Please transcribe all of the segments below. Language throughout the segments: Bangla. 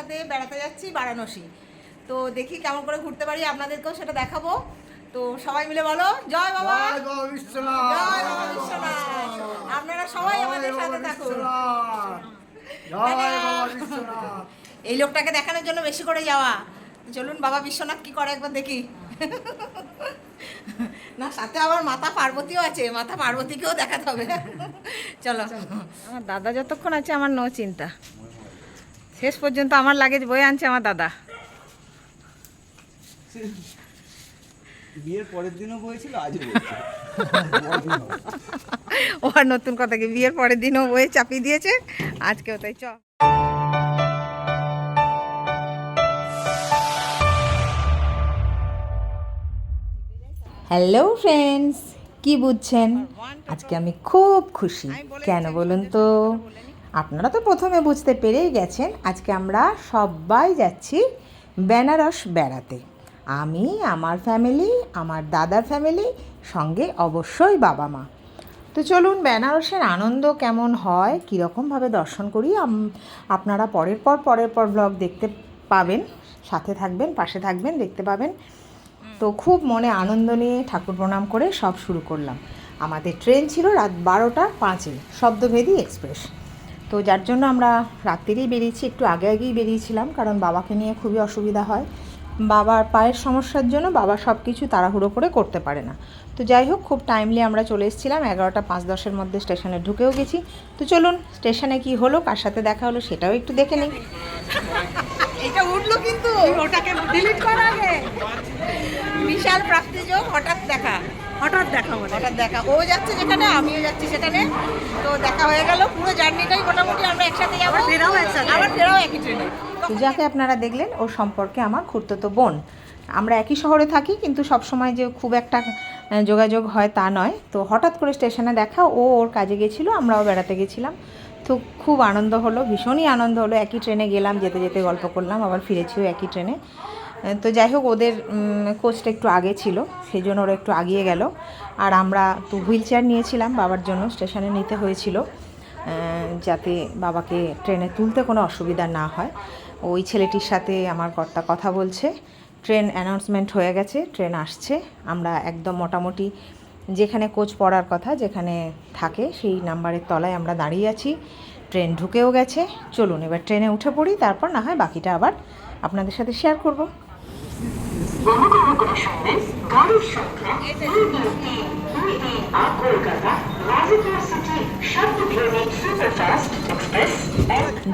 আজকে বেড়াতে যাচ্ছি বারাণসী। তো দেখি কেমন করে ঘুরতে পারি আপনাদেরকেও সেটা দেখাবো। তো সবাই মিলে বলো জয় বাবা। জয় বাবা বিশ্বনাথ। জয় বাবা বিশ্বনাথ। আপনারা সবাই আমাদের সাথে থাকুন। জয় বাবা বিশ্বনাথ। এই লোকটাকে দেখানোর জন্য বেশি করে যাওয়া। চলুন বাবা বিশ্বনাথ কি করে একবার দেখি। না সাথে আবার মাতা পার্বতীও আছে মাতা পার্বতীকেও দেখাতে হবে। চলো। আমার দাদা যতক্ষণ আছে আমার নো চিন্তা। শেষ পর্যন্ত আমার লাগেজ বয়ে আনছে আমার দাদা। বিয়ের পরের দিনও বলেছিল আজও ও আর নতুন কথা কি বিয়ের পরের দিনও বয়ে চাপিয়ে দিয়েছে? আজকেও তাই চ হ্যালো ফ্রেন্ডস কি বুঝছেন? আজকে আমি খুব খুশি। কেন বলুন তো? আপনারা তো প্রথমে বুঝতে পেরেই গেছেন, আজকে আমরা সবাই যাচ্ছি বেনারস বেড়াতে। আমি, আমার ফ্যামিলি আমার দাদার ফ্যামিলি সঙ্গে অবশ্যই বাবা মা। তো চলুন, বেনারসের আনন্দ কেমন হয়, কীরকমভাবে দর্শন করি আপনারা পরের পর পরের পর ব্লগ দেখতে পাবেন। সাথে থাকবেন, পাশে থাকবেন, দেখতে পাবেন। তো খুব মনে আনন্দ নিয়ে ঠাকুর প্রণাম করে সব শুরু করলাম। আমাদের ট্রেন ছিল রাত বারোটা পাঁচে, শব্দভেদী এক্সপ্রেস। তো যার জন্য আমরা রাত্রিরেই বেরিয়েছি, একটু আগে আগেই বেরিয়েছিলাম, কারণ বাবাকে নিয়ে খুবই অসুবিধা হয়। বাবার পায়ের সমস্যার জন্য বাবা সব কিছু তাড়াহুড়ো করে করতে পারে না। তো যাই হোক, খুব টাইমলি আমরা চলে এসেছিলাম, এগারোটা পাঁচ দশের মধ্যে স্টেশনে ঢুকেও গেছি। তো চলুন, স্টেশনে কি হলো, কার সাথে দেখা হলো সেটাও একটু দেখে নিই। এটা উঠল কিন্তু। ওটাকে ডিলিট করা বিশাল প্রাপ্তিযোগ, হঠাৎ দেখা। হঠাৎ দেখা হঠাৎ দেখা। ও যাচ্ছে যেখানে আমিও যাচ্ছি সেখানে। তো দেখা হয়ে গেল পুরো জার্নিটাই মোটামুটি আমরা একসাথে যাব। ফেরাও একসাথে আবার ফেরাও একই ট্রেনে তো যাকে আপনারা দেখলেন ওর সম্পর্কে আমার খুঁড়তো বোন। আমরা একই শহরে থাকি কিন্তু সব সময় যে খুব একটা যোগাযোগ হয় তা নয়। তো হঠাৎ করে স্টেশনে দেখা ও ওর কাজে গেছিল আমরাও বেড়াতে গেছিলাম। তো খুব আনন্দ হলো ভীষণই আনন্দ হলো। একই ট্রেনে গেলাম যেতে যেতে গল্প করলাম আবার ফিরেছিও একই ট্রেনে তো যাই হোক, ওদের কোচটা একটু আগে ছিল সেই জন্য ওরা একটু আগিয়ে গেল। আর আমরা তো হুইল চেয়ার নিয়েছিলাম, বাবার জন্য স্টেশনে নিতে হয়েছিল যাতে বাবাকে ট্রেনে তুলতে কোনো অসুবিধা না হয়। ওই ছেলেটির সাথে আমার কর্তা কথা বলছে, ট্রেন অ্যানাউন্সমেন্ট হয়ে গেছে, ট্রেন আসছে। আমরা একদম মোটামুটি যেখানে কোচ পড়ার কথা যেখানে থাকে, সেই নাম্বারের তলায় আমরা দাঁড়িয়ে আছি। ট্রেন ঢুকেও গেছে। চলুন, এবার ট্রেনে উঠে পড়ি, তারপর না হয় বাকিটা আবার আপনাদের সাথে শেয়ার করব।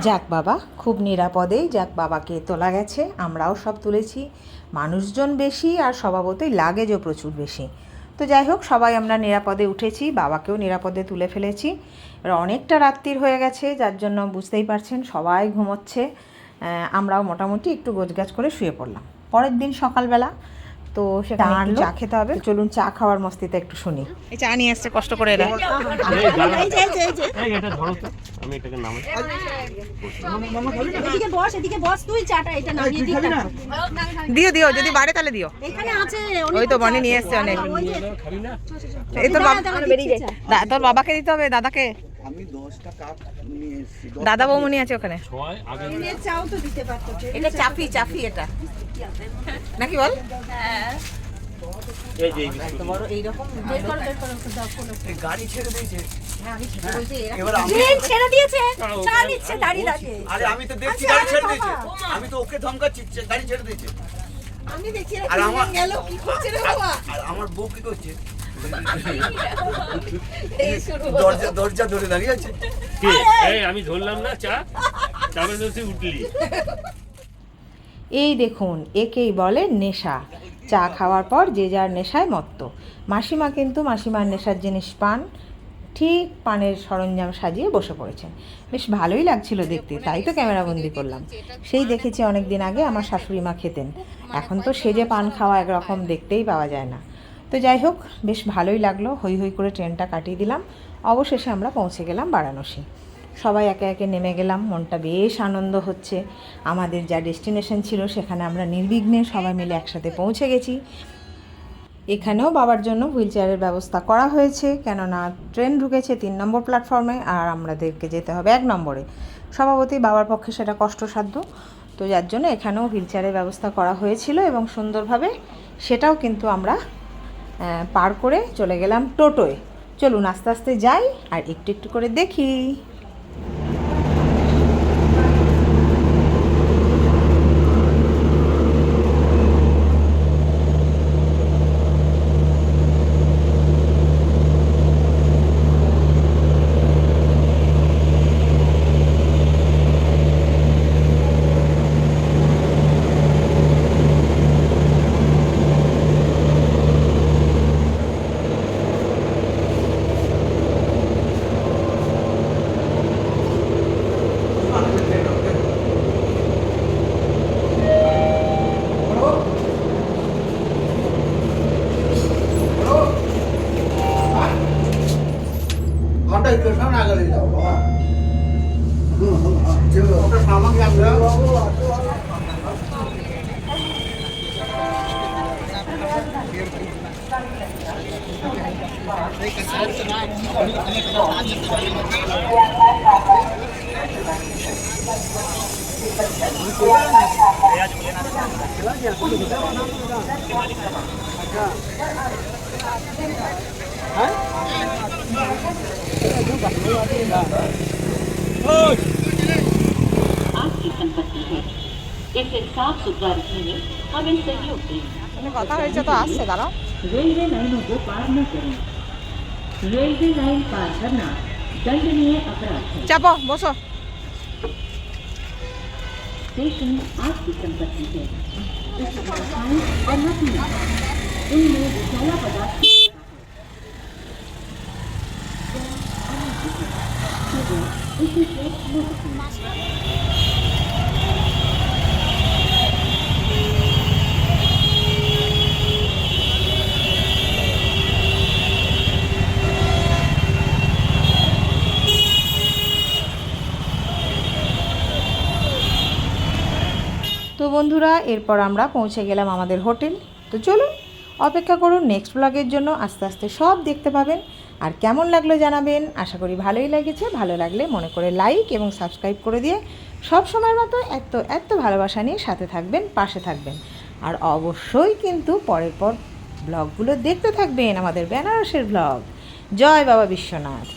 যাক বাবা, খুব নিরাপদেই যাক বাবাকে তোলা গেছে, আমরাও সব তুলেছি। মানুষজন বেশি আর স্বভাবতই লাগেজও প্রচুর বেশি। তো যাই হোক, সবাই আমরা নিরাপদে উঠেছি, বাবাকেও নিরাপদে তুলে ফেলেছি। এবার অনেকটা রাত্রির হয়ে গেছে, যার জন্য বুঝতেই পারছেন সবাই ঘুমোচ্ছে। আমরাও মোটামুটি একটু গোছগাছ করে শুয়ে পড়লাম। পরের দিন সকালবেলা তো সেখানে একটু চা খেতে হবে। চলুন চা খাওয়ার মস্তিতে একটু শুনি। এই চা নিয়ে এসছে কষ্ট করে এরা। এই এটা ধরো তো। আমি এটাকে নামাই। এদিকে বস এদিকে বস তুই চাটা এটা নামিয়ে দিই দিও দিও যদি বাড়ে তাহলে দিও। এখানে আছে ওই তো বনি নিয়ে এসছে অনেক। এই তোর বাবা তোর বাবাকে দিতে হবে দাদাকে। আমি দশটা কাপ নিয়ে এসেছি। দাদা বৌমনি আছে ওখানে। ছয় আগে চাও তো দিতে পারতো এটা চাফি চাফি এটা। নাকি বল? এই যে এই বিস্কুট। এইরকম গাড়ি ছেড়ে দিয়েছে। এবার আমি ট্রেন ছেড়ে দিয়েছে চা নিচ্ছে দাঁড়িয়ে দাঁড়িয়ে আরে আমি তো দেখছি গাড়ি ছেড়ে দিয়েছে। আমি তো ওকে ধমকাচ্ছি গাড়ি ছেড়ে দিয়েছে। আমি দেখি আর আমার গেল কি করছে রে বাবা? আর আমার বউ কি করছে? দরজা দরজা ধরে দাঁড়িয়ে আছে। কে? আমি ধরলাম না চা। তারপরে তুই উঠলি। এই দেখুন, একেই বলে নেশা। চা খাওয়ার পর যে যার নেশায় মত্ত। মাসিমা কিন্তু মাসিমার নেশার জিনিস পান, ঠিক পানের সরঞ্জাম সাজিয়ে বসে পড়েছেন। বেশ ভালোই লাগছিল দেখতে, তাই তো ক্যামেরাবন্দি করলাম। সেই দেখেছি অনেক দিন আগে আমার শাশুড়ি মা খেতেন। এখন তো সেজে পান খাওয়া একরকম দেখতেই পাওয়া যায় না। তো যাই হোক, বেশ ভালোই লাগল হই হই করে ট্রেনটা কাটিয়ে দিলাম। অবশেষে আমরা পৌঁছে গেলাম বারাণসী। সবাই একে একে নেমে গেলাম, মনটা বেশ আনন্দ হচ্ছে। আমাদের যা ডেস্টিনেশন ছিল সেখানে আমরা নির্বিঘ্নে সবাই মিলে একসাথে পৌঁছে গেছি। এখানেও বাবার জন্য হুইল চেয়ারের ব্যবস্থা করা হয়েছে, কেননা ট্রেন ঢুকেছে তিন নম্বর প্ল্যাটফর্মে আর আমাদেরকে যেতে হবে এক নম্বরে। স্বভাবতই বাবার পক্ষে সেটা কষ্টসাধ্য। তো যার জন্য এখানেও হুইল চেয়ারের ব্যবস্থা করা হয়েছিল এবং সুন্দরভাবে সেটাও কিন্তু আমরা পার করে চলে গেলাম টোটোয়। চলুন আস্তে আস্তে যাই আর একটু একটু করে দেখি। আগে आपकी संपत्ति है इसे साफ़ सुथरा रखने में हमें सहयोग रेलवे लाइनों को पार न करें रेलवे लाइन पार करना दंडनीय अपराध है बोसो। स्टेशन आपकी संपत्ति है पदार्थ তো বন্ধুরা, এরপর আমরা পৌঁছে গেলাম আমাদের হোটেল। তো চলুন, অপেক্ষা করুন নেক্সট ব্লগের জন্য আস্তে আস্তে সব দেখতে পাবেন। আর কেমন লাগল জানাবেন? আশা করি ভালোই লেগেছে। ভালো লাগলে মনে করে লাইক এবং সাবস্ক্রাইব করে দিয়ে সব সময়ের মতো এত এত ভালোবাসা নিয়ে সাথে থাকবেন, পাশে থাকবেন। আর অবশ্যই কিন্তু পরের পর ব্লগগুলো দেখতে থাকবেন আমাদের বেনারসের ব্লগ। জয় বাবা বিশ্বনাথ।